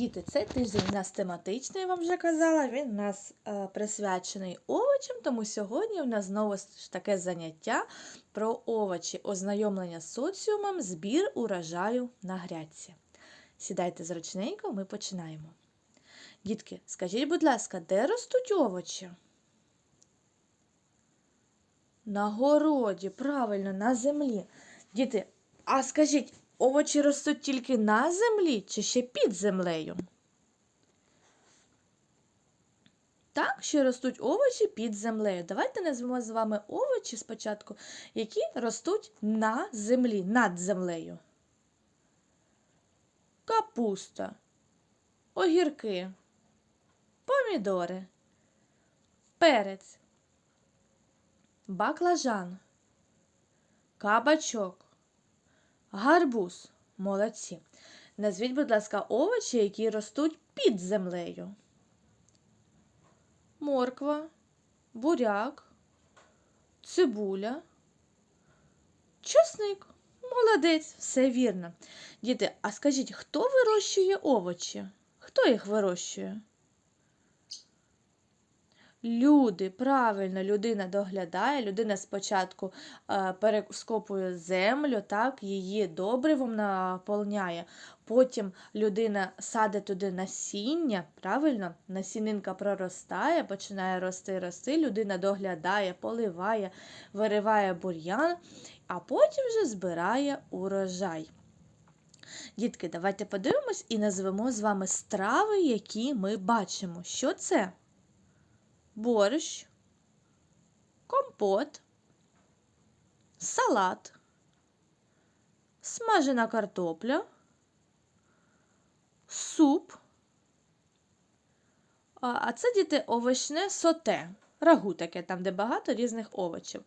Діти, цей тиждень у нас тематичний, я вам вже казала. Він у нас е, присвячений овочам, тому сьогодні у нас знову ж таке заняття про овочі, ознайомлення з соціумом, збір урожаю на грядці. Сідайте зручненько, ми починаємо. Дітки, скажіть, будь ласка, де ростуть овочі? На городі, правильно, на землі. Діти, а скажіть, овочі ростуть тільки на землі чи ще під землею? Так, що ростуть овочі під землею. Давайте назвемо з вами овочі спочатку, які ростуть на землі, над землею. Капуста, огірки, помідори, перець, баклажан, кабачок, гарбуз. Молодці. Назвіть, будь ласка, овочі, які ростуть під землею. Морква, буряк, цибуля, чесник. Молодець, все вірно. Діти, а скажіть, хто вирощує овочі? Хто їх вирощує? Люди, правильно, людина доглядає, людина спочатку е, перескопує землю, так, її добривом наповняє, потім людина садить туди насіння, правильно, насінинка проростає, починає рости, рости, людина доглядає, поливає, вириває бур'ян, а потім вже збирає урожай. Дітки, давайте подивимось і назвемо з вами страви, які ми бачимо. Що це? Борщ, компот, салат, смажена картопля, суп. А це діти овочне соте. Рагу таке, там, де багато різних овочів.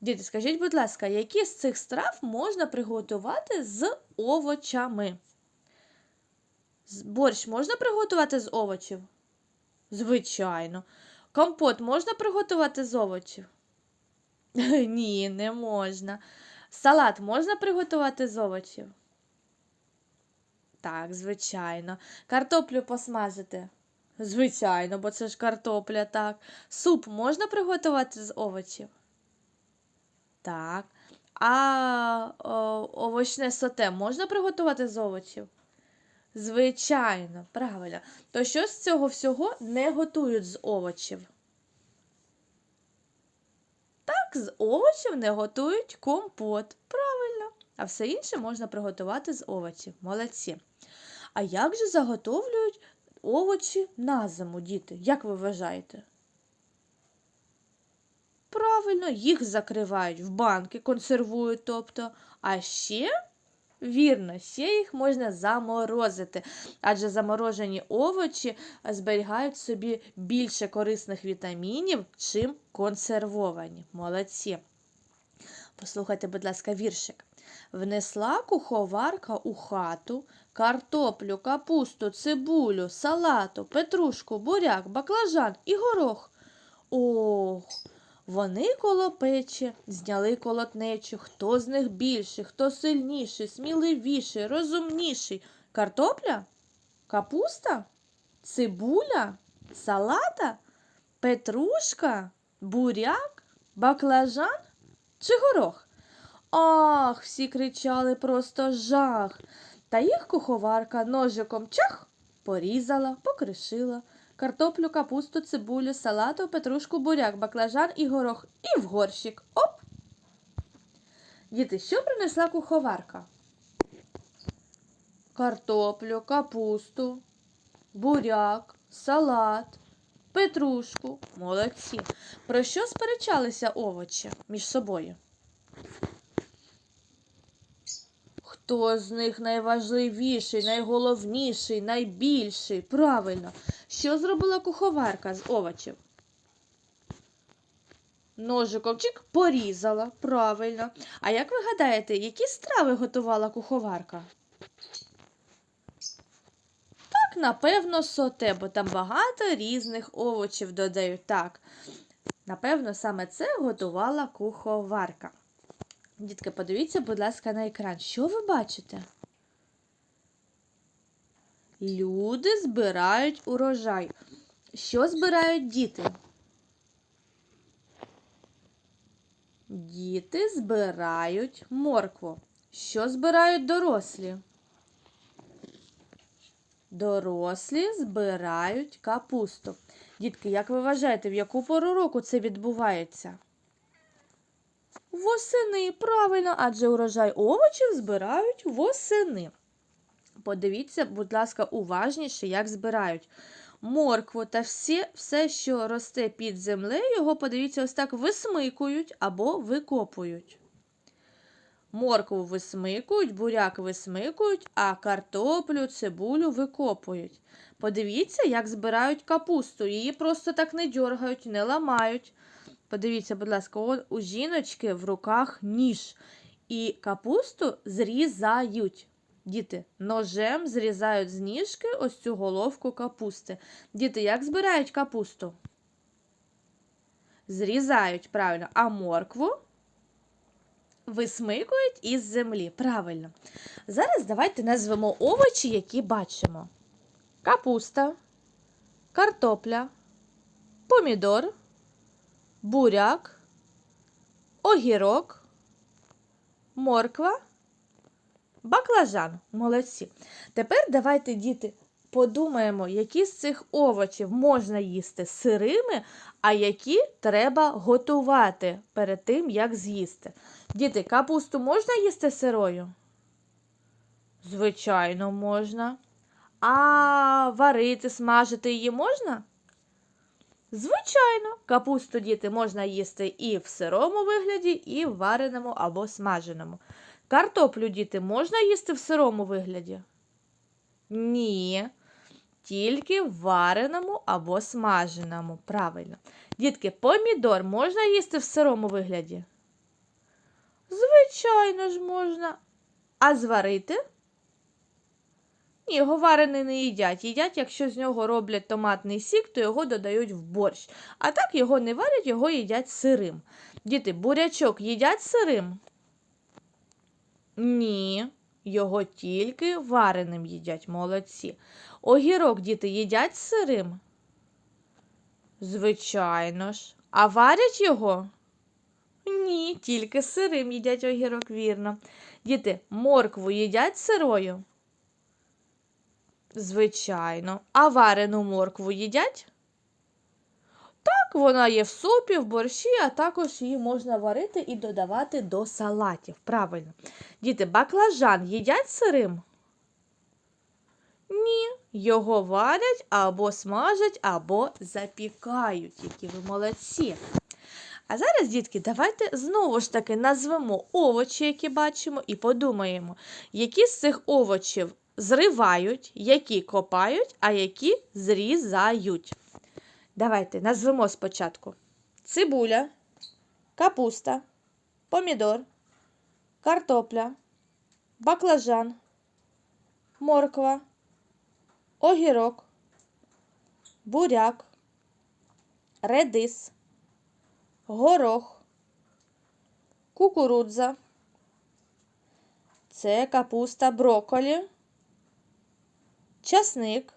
Діти, скажіть, будь ласка, які з цих страв можна приготувати з овочами? Борщ можна приготувати з овочів? Звичайно. Компот можна приготувати з овочів? Ні, не можна. Салат можна приготувати з овочів? Так, звичайно. Картоплю посмажити? Звичайно, бо це ж картопля, так. Суп можна приготувати з овочів? Так. А о, овочне соте можна приготувати з овочів? Звичайно, правильно. То що з цього всього не готують з овочів? Так, з овочів не готують компот. Правильно. А все інше можна приготувати з овочів. Молодці. А як же заготовлюють овочі на зиму, діти? Як ви вважаєте? Правильно, їх закривають в банки, консервують, тобто, а ще Вірно, ще їх можна заморозити, адже заморожені овочі зберігають собі більше корисних вітамінів, чим консервовані. Молодці. Послухайте, будь ласка, віршик. Внесла куховарка у хату картоплю, капусту, цибулю, салату, петрушку, буряк, баклажан і горох. Ох, вони коло печі зняли колотнечу. Хто з них більший, хто сильніший, сміливіший, розумніший? Картопля? Капуста? Цибуля? Салата? Петрушка? Буряк? Баклажан чи горох? Ах, всі кричали просто жах. Та їх куховарка ножиком чах порізала, покришила картоплю, капусту, цибулю, салату, петрушку, буряк, баклажан і горох. І в горщик. Оп! Діти, що принесла куховарка? Картоплю, капусту, буряк, салат, петрушку. Молодці. Про що сперечалися овочі між собою? Хто з них найважливіший, найголовніший, найбільший? Правильно. Що зробила куховарка з овочів? Ножиком чик порізала. Правильно. А як ви гадаєте, які страви готувала куховарка? Так, напевно, соте, бо там багато різних овочів додають. Так, напевно, саме це готувала куховарка. Дітки, подивіться, будь ласка, на екран. Що ви бачите? Люди збирають урожай. Що збирають діти? Діти збирають моркву. Що збирають дорослі? Дорослі збирають капусту. Дітки, як ви вважаєте, в яку пору року це відбувається? Восени, правильно, адже урожай овочів збирають восени. Подивіться, будь ласка, уважніше, як збирають. Моркву та всі, все, що росте під землею, його, подивіться, ось так висмикують або викопують. Моркву висмикують, буряк висмикують, а картоплю, цибулю викопують. Подивіться, як збирають капусту. Її просто так не дьоргають, не ламають. Подивіться, будь ласка, у жіночки в руках ніж. І капусту зрізають. Діти, ножем зрізають з ніжки ось цю головку капусти. Діти, як збирають капусту? Зрізають, правильно, а моркву висмикують із землі. Правильно. Зараз давайте назвемо овочі, які бачимо: капуста, картопля, помідор, буряк, огірок, морква. Баклажан, молодці. Тепер давайте, діти, подумаємо, які з цих овочів можна їсти сирими, а які треба готувати перед тим, як з'їсти. Діти, капусту можна їсти сирою? Звичайно, можна. А варити, смажити її можна? Звичайно, капусту діти можна їсти і в сирому вигляді, і в вареному або смаженому. Картоплю діти можна їсти в сирому вигляді? Ні. Тільки в вареному або смаженому. Правильно. Дітки, помідор можна їсти в сирому вигляді? Звичайно ж можна. А зварити? Ні, його варений не їдять. Їдять, якщо з нього роблять томатний сік, то його додають в борщ. А так його не варять, його їдять сирим. Діти, бурячок їдять сирим? Ні, його тільки вареним їдять молодці. Огірок діти їдять сирим? Звичайно ж. А варять його? Ні, тільки сирим їдять огірок, вірно. Діти, моркву їдять сирою? Звичайно. А варену моркву їдять? Так, вона є в супі, в борщі, а також її можна варити і додавати до салатів. Правильно. Діти, баклажан їдять сирим? Ні, його варять або смажать, або запікають, які ви молодці. А зараз, дітки, давайте знову ж таки назвемо овочі, які бачимо, і подумаємо, які з цих овочів зривають, які копають, а які зрізають. Давайте назвемо спочатку цибуля, капуста, помідор, картопля, баклажан, морква, огірок, буряк, редис, горох, кукурудза. Це капуста брокколі, часник,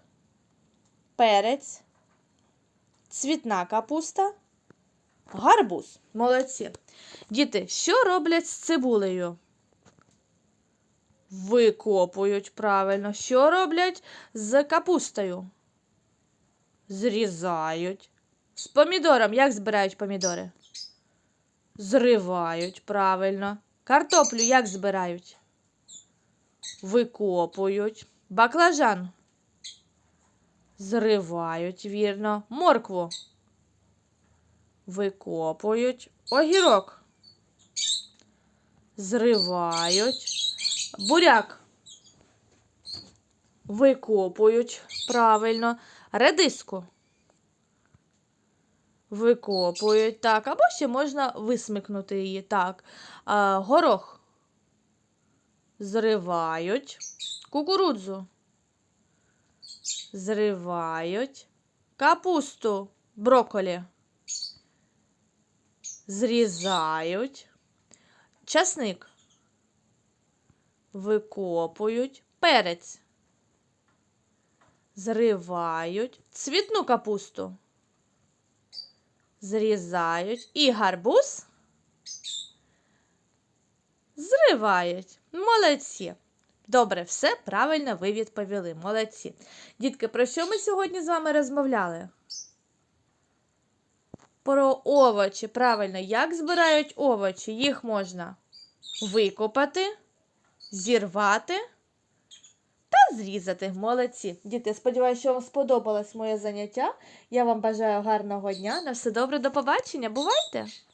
перець цвітна капуста, гарбуз. Молодці. Діти, що роблять з цибулею? Викопують правильно. Що роблять з капустою? Зрізають. З помідором як збирають помідори? Зривають правильно. Картоплю як збирають? Викопують. Баклажан Зривають, вірно. Моркву. Викопують. Огірок. Зривають. Буряк. Викопують. Правильно. Редиску. Викопують. Так. Або ще можна висмикнути її. Так. А, Горох. Зривають. Кукурудзу зривають. Капусту брокколі зрізають. Часник викопують. Перець зривають цвітну капусту. Зрізають і гарбуз зривають. Молодці. Добре, все правильно ви відповіли. Молодці. Дітки, про що ми сьогодні з вами розмовляли? Про овочі. Правильно, як збирають овочі? Їх можна викопати, зірвати та зрізати. Молодці. Діти, сподіваюся, що вам сподобалось моє заняття. Я вам бажаю гарного дня. На все добре, до побачення. Бувайте!